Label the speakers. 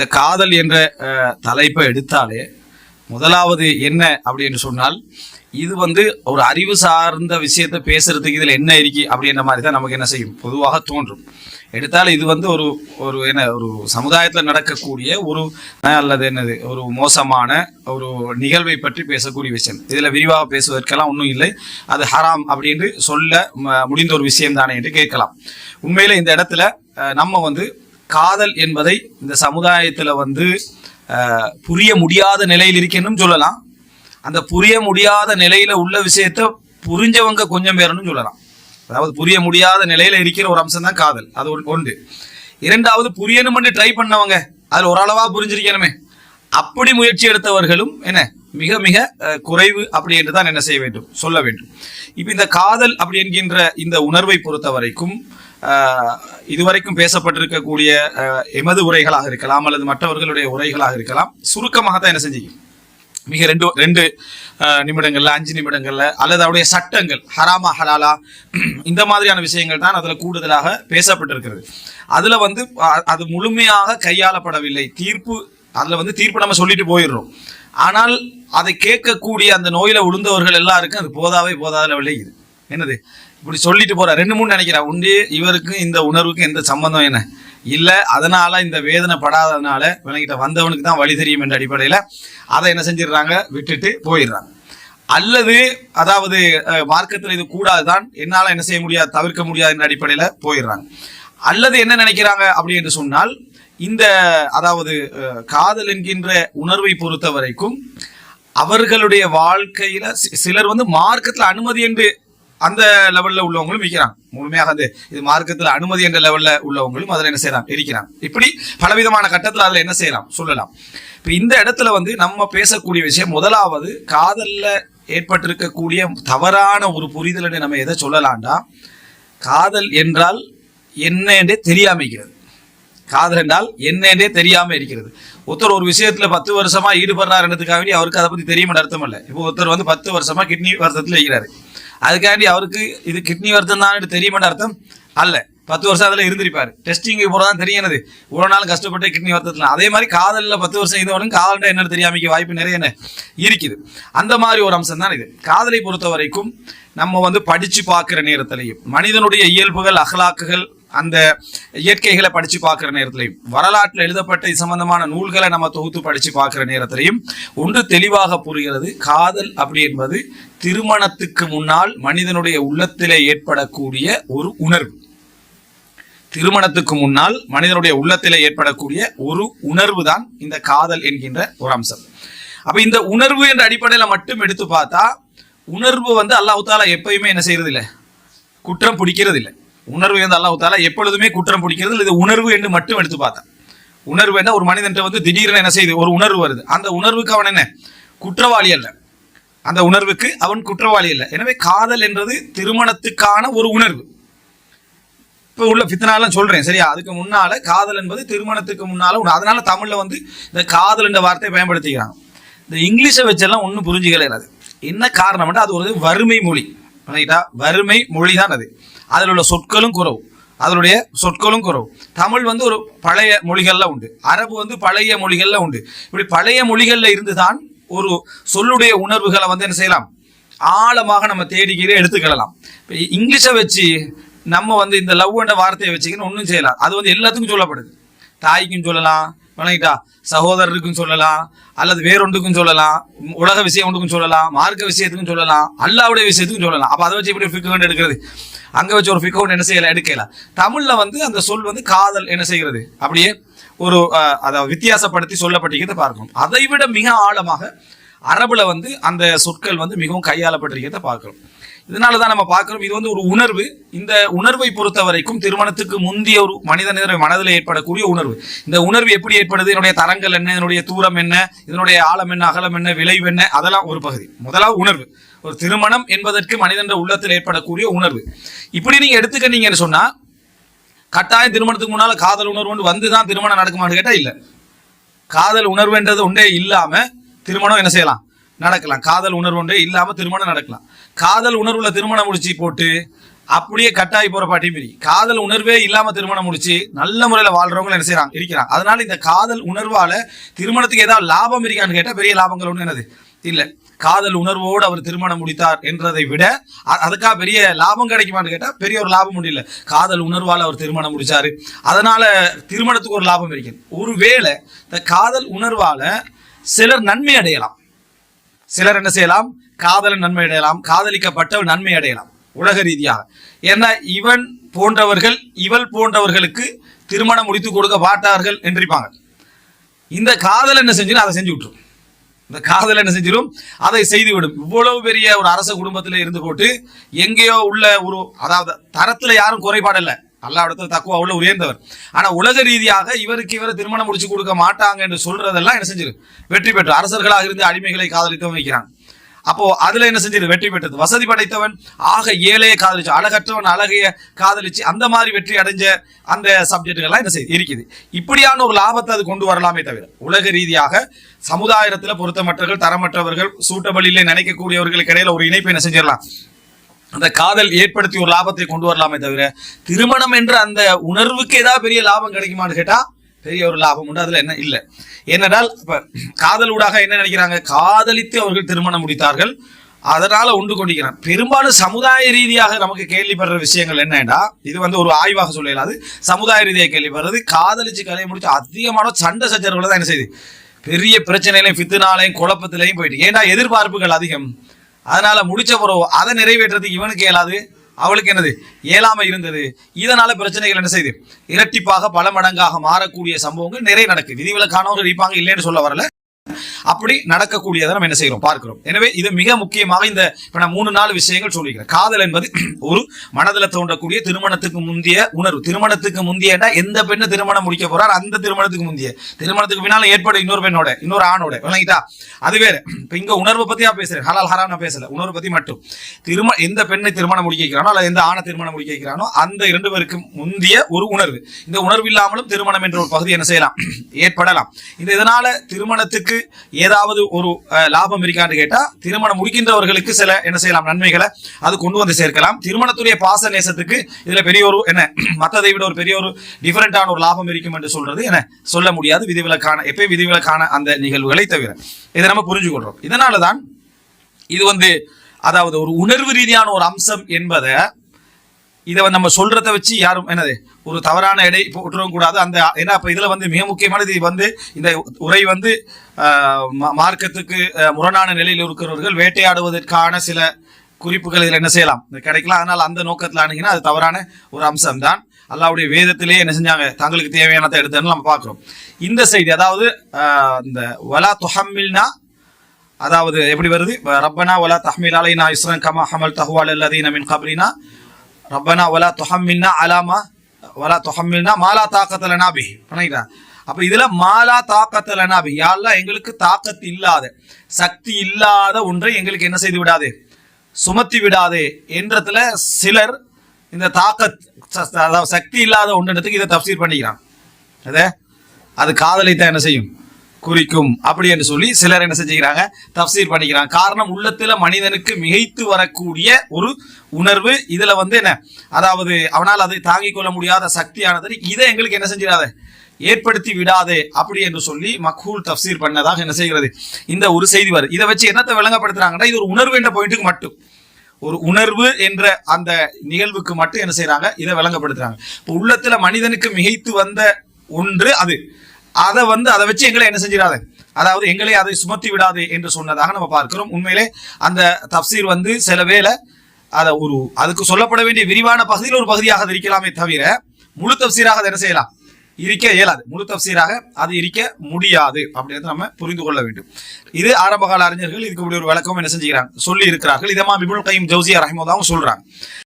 Speaker 1: இந்த காதல் என்ற தலைப்பை எடுத்தாலே முதலாவது என்ன அப்படின்னு சொன்னால் இது வந்து ஒரு அறிவு சார்ந்த விஷயத்தை பேசுறதுக்கு இதில் என்ன இருக்கு அப்படின்ற மாதிரி தான் நமக்கு என்ன செய்யும்? பொதுவாக தோன்றும். எடுத்தால் இது வந்து ஒரு ஒரு என்ன ஒரு சமுதாயத்தில் நடக்கக்கூடிய ஒரு அல்லது என்னது ஒரு மோசமான ஒரு நிகழ்வை பற்றி பேசக்கூடிய விஷயம். இதில் விரிவாக பேசுவதற்கெல்லாம் ஒன்றும் இல்லை. அது ஹராம் அப்படின்னு சொல்ல ம- முடிந்த ஒரு விஷயம் தானே என்று கேட்கலாம். உண்மையில் இந்த இடத்துல நம்ம வந்து காதல் என்பதை இந்த சமுதாயத்தில் வந்து புரிய முடியாத நிலையில் இருக்கேன்னு சொல்லலாம். அந்த புரிய முடியாத நிலையில் உள்ள விஷயத்த புரிஞ்சவங்க கொஞ்சம் பேருன்னு சொல்லலாம். அதாவது புரிய முடியாத நிலையில் இருக்கிற ஒரு அம்சம் தான் காதல். அது ஒன்று. இரண்டாவது புரியணும்னு ட்ரை பண்ணவங்க அதில் ஓரளவாக புரிஞ்சிருக்கணுமே. அப்படி முயற்சி எடுத்தவர்களும் என்ன மிக மிக குறைவு அப்படி என்று தான் என்ன செய்ய வேண்டும் சொல்ல வேண்டும். இப்போ இந்த காதல் அப்படி என்கின்ற இந்த உணர்வை பொறுத்த வரைக்கும் இதுவரைக்கும் பேசப்பட்டிருக்கக்கூடிய அஹ், எமது உரைகளாக இருக்கலாம் அல்லது மற்றவர்களுடைய உரைகளாக இருக்கலாம் சுருக்கமாக தான் என்ன செஞ்சீங்க? மிக ரெண்டு ரெண்டு நிமிடங்கள்ல அஞ்சு நிமிடங்கள்ல அல்லது அவருடைய சட்டங்கள் ஹராமா ஹலாலா இந்த மாதிரியான விஷயங்கள் தான் அதுல கூடுதலாக பேசப்பட்டிருக்கிறது. அதுல வந்து அது முழுமையாக கையாளப்படவில்லை. தீர்ப்பு அதுல வந்து தீர்ப்பு நம்ம சொல்லிட்டு போயிடுறோம். ஆனால் அதை கேட்கக்கூடிய அந்த நோயில விழுந்தவர்கள் எல்லாருக்கும் அது போதாவே போதாத விளையுது என்னது? இப்படி சொல்லிட்டு போற. ரெண்டு மூணு நினைக்கிறா. உண்டு இவருக்கும் இந்த உணர்வுக்கும் எந்த சம்பந்தம் என்ன? இல்லை அதனால இந்த வேதனை படாததுனால விளங்கிட்ட வந்தவனுக்கு தான் வழி தெரியும் என்ற அடிப்படையில் அதை என்ன செஞ்சிடுறாங்க? விட்டுட்டு போயிடுறாங்க. அல்லது அதாவது மார்க்கத்தில் இது இது கூடாதுதான் என்னால் என்ன செய்ய முடியாது தவிர்க்க முடியாது என்ற அடிப்படையில் போயிடுறாங்க. அல்லது என்ன நினைக்கிறாங்க அப்படி என்று சொன்னால் இந்த அதாவது காதல் என்கின்ற உணர்வை பொறுத்த வரைக்கும் அவர்களுடைய வாழ்க்கையில சி- சிலர் வந்து மார்க்கத்தில் அனுமதி என்று அந்த லெவல்ல உள்ளவங்களும் இருக்கிறாங்க. முழுமையாக அந்த இது மார்க்கத்தில் அனுமதி என்ற லெவல்ல உள்ளவங்களும் அதில் என்ன செய்யலாம் இருக்கிறாங்க. இப்படி பலவிதமான கட்டத்தில் அதில் என்ன செய்யலாம்? சொல்லலாம். இப்போ இந்த இடத்துல வந்து நம்ம பேசக்கூடிய விஷயம் முதலாவது காதல்ல ஏற்பட்டிருக்கக்கூடிய தவறான ஒரு புரிதல் என்று நம்ம எதை சொல்லலாம்டா காதல் என்றால் என்ன என்றே தெரியாமைக்கிறது காதல் என்றால் என்ன என்றே இருக்கிறது. ஒருத்தர் ஒரு விஷயத்துல பத்து வருஷமா ஈடுபடுறாருன்றதுக்காக அவருக்கு அதை பத்தி தெரியுமே அர்த்தம் இல்லை. இப்போ ஒருத்தர் வந்து பத்து வருஷமா கிட்னி வருத்தத்தில் இருக்கிறாரு. அதுக்காண்டி அவருக்கு இது கிட்னி வருத்தம் தான் தெரியுமே அர்த்தம் அல்ல. பத்து வருஷம் அதில் இருந்திருப்பார். டெஸ்டிங்கு போகிறதான் தெரியும் தெரியனது இவ்வளோ நாள் கஷ்டப்பட்டு கிட்னி வருத்தத்தில். அதே மாதிரி காதலில் பத்து வருஷம் இருந்தவனும் காதல்ன்ற என்னன்னு தெரியாமைக்கு வாய்ப்பு நிறைய இருக்குது. அந்த மாதிரி ஒரு அம்சம் தான் இது. காதலை பொறுத்த வரைக்கும் நம்ம வந்து படித்து பார்க்குற நேரத்திலையும் மனிதனுடைய இயல்புகள் அகலாக்குகள் அந்த இயற்கைகளை படிச்சு பார்க்கிற நேரத்திலையும் வரலாற்றில் எழுதப்பட்ட இது சம்பந்தமான நூல்களை நம்ம தொகுத்து படிச்சு பார்க்குற நேரத்திலையும் ஒன்று தெளிவாக புரிகிறது. காதல் அப்படி என்பது திருமணத்துக்கு முன்னால் மனிதனுடைய உள்ளத்திலே ஏற்படக்கூடிய ஒரு உணர்வு. திருமணத்துக்கு முன்னால் மனிதனுடைய உள்ளத்திலே ஏற்படக்கூடிய ஒரு உணர்வு தான் இந்த காதல் என்கின்ற ஒரு அம்சம். அப்ப இந்த உணர்வு என்ற அடிப்படையில மட்டும் எடுத்து பார்த்தா உணர்வு வந்து அல்லாஹ் தாலா எப்பயுமே என்ன செய்யறது இல்ல குற்றம் பிடிக்கிறது இல்லை உணர்வு வந்து அல்லாஹ் தாலா எப்பொழுதுமே குற்றம் பிடிக்கிறது இல்லை. இது உணர்வு என்று மட்டும் எடுத்து பார்த்தேன் உணர்வு என்ன? ஒரு மனிதன்ட்ட வந்து திடீர்னு என்ன செய்யுது ஒரு உணர்வு வருது. அந்த உணர்வுக்கு அவன் என்ன? குற்றவாளி அல்ல. அந்த உணர்வுக்கு அவன் குற்றவாளி அல்ல. எனவே காதல் என்றது திருமணத்துக்கான ஒரு உணர்வு. இப்போ உள்ள பித்தனாலாம் சொல்றேன் சரியா? அதுக்கு முன்னால காதல் என்பது திருமணத்துக்கு முன்னால அதனால தமிழ்ல வந்து இந்த காதல் என்ற வார்த்தையை பயன்படுத்திக்கிறாங்க. இந்த இங்கிலீஷை வச்செல்லாம் ஒன்றும் புரிஞ்சுக்கல அது. என்ன காரணம்னா அது ஒரு வறுமை மொழி. ரைட்டா? வறுமை மொழி தான் அது. அதில் உள்ள சொற்களும் குறவு. அதனுடைய சொற்களும் குறவு. தமிழ் வந்து ஒரு பழைய மொழிகள்ல உண்டு. அரபு வந்து பழைய மொழிகள்ல உண்டு. இப்படி பழைய மொழிகள்ல இருந்து தான் ஒரு சொல்லுடைய உணர்வுகளை வந்து என்ன செய்யலாம்? ஆழமாக நம்ம தேடிக்கிறே எடுத்துக்கிடலாம் இப்போ இங்கிலீஷை வச்சு நம்ம வந்து இந்த லவ்ன்ற வார்த்தையை வச்சுக்கின்னு ஒன்றும் செய்யலாம். அது வந்து எல்லாத்துக்கும் சொல்லப்படுது. தாய்க்கும் சொல்லலாம் வணங்கிட்டா சகோதரருக்கும் சொல்லலாம் அல்லது வேறொன்றுக்கும் சொல்லலாம் உலக விஷயம் ஒன்றுக்கும் சொல்லலாம் மார்க்க விஷயத்துக்கும் சொல்லலாம் அல்லாவுடைய விஷயத்துக்கும் சொல்லலாம். அப்போ அதை வச்சு எப்படி ஃபிக் வேண்டு எடுக்கிறது? அங்கே வச்சு ஒரு ஃபிக் என்ன செய்யலாம்? எடுக்கலாம் தமிழ்ல வந்து அந்த சொல் வந்து காதல் என்ன செய்கிறது? அப்படியே ஒரு அதை வித்தியாசப்படுத்தி சொல்லப்பட்டிருக்கிறத பார்க்கணும். அதை விட மிக ஆழமாக அரபுல வந்து அந்த சொற்கள் வந்து மிகவும் கையாளப்பட்டிருக்கிறத பார்க்கிறோம் இதனால தான் நம்ம பார்க்குறோம் இது வந்து ஒரு உணர்வு. இந்த உணர்வை பொறுத்த வரைக்கும் திருமணத்துக்கு முந்திய ஒரு மனிதனுடைய மனதில் ஏற்படக்கூடிய உணர்வு. இந்த உணர்வு எப்படி ஏற்படுது? இதனுடைய தரங்கள் என்ன? இதனுடைய தூரம் என்ன? இதனுடைய ஆழம் என்ன? அகலம் என்ன? விளைவு என்ன? அதெல்லாம் ஒரு பகுதி. முதலாவது உணர்வு. ஒரு திருமணம் என்பதற்கு மனிதன் உள்ளத்தில் ஏற்படக்கூடிய உணர்வு. இப்படி நீங்க எடுத்துக்கிட்டீங்கன்னு சொன்னா கட்டாயம் திருமணத்துக்கு முன்னால் காதல் உணர்வு வந்து தான் திருமணம் நடக்குமான்னு கேட்டால் இல்லை. காதல் உணர்வுன்றது ஒன்றே இல்லாமல் திருமணம் என்ன செய்யலாம்? நடக்கலாம். காதல் உணர்வு ஒன்றே இல்லாமல் திருமணம் நடக்கலாம். காதல் உணர்வுல திருமணம் முடிச்சு போட்டு அப்படியே கட்டாயி போற பாட்டியும் மீறி காதல் உணர்வே இல்லாம திருமணம் முடிச்சு நல்ல முறையில வாழ்றவங்க என்ன செய்யறாங்க இருக்கிறாங்க. அதனால இந்த காதல் உணர்வால திருமணத்துக்கு ஏதாவது லாபம் இருக்கான்னு கேட்டா பெரிய லாபங்கள் ஒன்று என்னது? இல்ல. காதல் உணர்வோடு அவர் திருமணம் முடித்தார் என்றதை விட அதுக்காக பெரிய லாபம் கிடைக்குமான்னு கேட்டால் பெரிய ஒரு லாபம் முடியல காதல் உணர்வால் அவர் திருமணம் முடித்தார் அதனால திருமணத்துக்கு ஒரு லாபம் இருக்குது ஒருவேளை இந்த காதல் உணர்வால் சிலர் நன்மை அடையலாம். சிலர் என்ன செய்யலாம்? காதலன் நன்மை அடையலாம். காதலிக்கப்பட்டவன் நன்மை அடையலாம். உலக ரீதியாக. ஏன்னா இவன் போன்றவர்கள் இவள் போன்றவர்களுக்கு திருமணம் முடித்து கொடுக்க மாட்டார்கள் என்றிருப்பாங்க. இந்த காதல் என்ன செஞ்சிடும் அதை செஞ்சு விட்டுரும். இந்த காதல் என்ன செஞ்சிடும் அதை செய்து விடும். இவ்வளவு பெரிய ஒரு அரச குடும்பத்தில் இருந்து போட்டு எங்கேயோ உள்ள ஒரு அதாவது தரத்தில் யாரும் குறைபாடு இல்லை. அல்லா இடத்துல தக்குவா உள்ள உயர்ந்தவர். ஆனா உலக ரீதியாக இவருக்கு இவரை திருமணம் முடிச்சு கொடுக்க மாட்டாங்க என்று சொல்றதெல்லாம் என்ன செஞ்சிரு? வெற்றி பெற்று அரசர்களாக இருந்து அடிமைகளை காதலித்து வைக்கிறாங்க அப்போ அதுல என்ன செஞ்சது வெற்றி பெற்றது. வசதி படைத்தவன் ஆக ஏழைய காதலிச்சு அழகற்றவன் அழகைய காதலிச்சு அந்த மாதிரி வெற்றி அடைஞ்ச அந்த சப்ஜெக்டுகள்லாம் என்ன செய்யுது இருக்குது. இப்படியான ஒரு லாபத்தை அது கொண்டு வரலாமே தவிர உலக ரீதியாக சமுதாயத்துல பொருத்தமற்றவர்கள் தரமற்றவர்கள் சூட்டபலியிலே நினைக்கக்கூடியவர்களுக்கு இடையில ஒரு இணைப்பை என்ன செஞ்சிடலாம் அந்த காதல் ஏற்படுத்தி ஒரு லாபத்தை கொண்டு வரலாமே தவிர திருமணம் என்ற அந்த உணர்வுக்கு ஏதாவது பெரிய லாபம் கிடைக்குமான்னு கேட்டா பெரிய ஒரு லாபம் உண்டு. அதுல என்ன இல்லை. ஏனென்றால் இப்ப காதலூடாக என்ன நினைக்கிறாங்க? காதலித்து அவர்கள் திருமணம் முடித்தார்கள். அதனால உண்டு கொண்டிருக்கிறான் பெரும்பாலும் சமுதாய ரீதியாக நமக்கு கேள்விப்படுற விஷயங்கள் என்னன்னா இது வந்து ஒரு ஆய்வாக சொல்லலாது சமுதாய ரீதியாக கேள்விப்படுறது. காதலிச்சு கலையை முடிச்சு அதிகமான சண்டை சச்சரவுகளை தான் என்ன செய்யுது பெரிய பிரச்சனையிலையும் ஃபித்துனாலையும் குழப்பத்திலையும் போயிட்டு. ஏன்னா எதிர்பார்ப்புகள் அதிகம். அதனால முடிச்ச பிறகு அதை நிறைவேற்றுறதுக்கு இவனுக்கு இயலாது. அவளுக்கு என்னது? இயலாம இருந்தது. இதனால பிரச்சனைகள் என்ன செய்யுது இரட்டிப்பாக பல மடங்காக மாறக்கூடிய சம்பவங்கள் நிறைய நடக்குது. விதிவிலக்கானவர்கள் இருப்பாங்க இல்லைன்னு சொல்ல வரல. அப்படி நடக்கக்கூடியதை நம்ம என்ன செய்கிறோம்? பார்க்கிறோம். எனவே இது மிக முக்கியமாக இந்த இப்போ நான் மூணு நாலு விஷயங்கள் சொல்லிக்கிறேன். காதல் என்பது ஒரு மனதில் தோன்றக்கூடிய திருமணத்துக்கு முந்தைய உணர்வு. திருமணத்துக்கு முந்தையனா எந்த பெண்ணு திருமணம் முடிக்க போறார்? அந்த திருமணத்துக்கு முந்தைய. திருமணத்துக்கு பின்னால ஏற்படும் இன்னொரு பெண்ணோட இன்னொரு ஆணோட விளங்கிட்டா? அது வேற. இப்போ இங்க உணர்வு பத்தி நான் பேசுறேன். ஹலால் ஹராம் நான் பேசல. உணர்வு பத்தி மட்டும். திருமண எந்த பெண்ணை திருமணம் முடிக்க வைக்கிறானோ அல்லது எந்த ஆணை திருமணம் முடிக்க வைக்கிறானோ அந்த இரண்டு பேருக்கு முந்திய ஒரு உணர்வு. இந்த உணர்வு இல்லாமலும் திருமணம் என்ற ஒரு பகுதி என்ன செய்யலாம்? ஏற்படலாம். இந்த இதனால திருமணத்துக்கு ஏதாவது ஒரு லாபம் இருக்கான்னு கேட்டா திருமணம் முடிக்கின்றவர்களுக்கு சில என்ன செய்யலாம் நன்மைகளை அது கொண்டு வந்து சேர்க்கலாம். திருமணத்துடைய பாச நேசத்துக்கு இதுல பெரிய ஒரு என்ன மத்ததை விட ஒரு பெரிய ஒரு டிஃபரெண்டான ஒரு லாபம் இருக்கும் என்று சொல்றது என்ன சொல்ல முடியாது. விதிவிலக்கான எப்பயும் விதிவிலக்கான அந்த நிகழ்வுகளை தவிர. இதை நம்ம புரிஞ்சுக்கொள்றோம். இதனாலதான் இது வந்து அதாவது ஒரு உணர்வு ரீதியான ஒரு அம்சம் என்பதை இதை நம்ம சொல்றத வச்சு யாரும் என்னது ஒரு தவறான எடை போட்டுறவும் கூடாது. அந்த ஏன்னா இப்போ இதில் வந்து மிக முக்கியமானது இது வந்து இந்த உரை வந்து மார்க்கத்துக்கு முரணான நிலையில் இருக்கிறவர்கள் வேட்டையாடுவதற்கான சில குறிப்புகள் இதில் என்ன செய்யலாம்? இது கிடைக்கலாம். அதனால் அந்த நோக்கத்தில் அணுகினா அது தவறான ஒரு அம்சம் தான் அல்லாவுடைய வேதத்திலே என்ன செஞ்சாங்க? தங்களுக்கு தேவையானதை எடுத்தேன்னு நம்ம பார்க்குறோம். இந்த செய்தி அதாவது இந்த வலா துஹம்மில்னா அதாவது எப்படி வருது? ரப்பனா வலா தஹ்மில் அலைனா இஸ்ரன் கமா ஹமல் தஹ்வால் அல்லதீன மின் கபரினா ரப்பனா ஒலா துஹம்மில்னா அலாமா ஒலா துஹம்மில்னா மாலா தாக்கத்துல நாபி பண்ணிக்கிறா அப்போ இதில் மாலா தாக்கத்தில் நாபி யாரெல்லாம் எங்களுக்கு தாக்கத்து இல்லாத சக்தி இல்லாத ஒன்றை எங்களுக்கு என்ன செய்து விடாது? சுமத்தி விடாது என்றதுல சிலர் இந்த தாக்கத் ச- அதாவது சக்தி இல்லாத ஒன்றத்துக்கு இதை தப்சீர் பண்ணிக்கிறான். அதே? அது காதலை தான் என்ன செய்யும்? குறிக்கும். அப்படி என்று சொல்லி சிலர் என்ன செஞ்சுக்கிறாங்க? தப்சீர் பண்ணிக்கிறாங்க. காரணம் உள்ளத்துல மனிதனுக்கு மிகைத்து வரக்கூடிய ஒரு உணர்வு. இதுல வந்து என்ன? அதாவது அவனால் அதை தாங்கிக் கொள்ள முடியாத சக்தியானது. இதை எங்களுக்கு என்ன செஞ்சிடாத? ஏற்படுத்தி விடாதே. அப்படி என்று சொல்லி மக்ஹூல் தப்சீர் பண்ணதாக என்ன செய்கிறது? இந்த ஒரு செய்தி வருது. இதை வச்சு என்னத்தை விளங்கப்படுத்துறாங்கன்னா இது ஒரு உணர்வு என்ற பாயிண்ட்டுக்கு மட்டும். ஒரு உணர்வு என்ற அந்த நிகழ்வுக்கு மட்டும் என்ன செய்யறாங்க இதை விளங்கப்படுத்துறாங்க. இப்போ உள்ளத்துல மனிதனுக்கு மிகைத்து வந்த ஒன்று அது. அதை வந்து அதை வச்சு எங்களை என்ன செஞ்சிடாது? அதாவது எங்களை அதை சுமத்தி விடாது என்று சொன்னதாக நம்ம பார்க்கிறோம். உண்மையிலே அந்த தப்சீர் வந்து சில வேலை அதை ஒரு அதுக்கு சொல்லப்பட வேண்டிய விரிவான பகுதியில் ஒரு பகுதியாக அது இருக்கலாமே தவிர முழு தப்சீராக அதை என்ன செய்யலாம்? இருக்க இயலாது. முழு தப்சீராக அது இருக்க முடியாது அப்படின்றத நம்ம புரிந்து கொள்ள வேண்டும். இது ஆரம்பகால அறிஞர்கள் இதுக்கு இப்படி ஒரு விளக்கம் என்ன செஞ்சுக்கிறாங்க? சொல்லி இருக்கிறார்கள் இதமா பிபுல் கைம் ஜவுசியா ரஹிமோதாவும் சொல்றாங்க.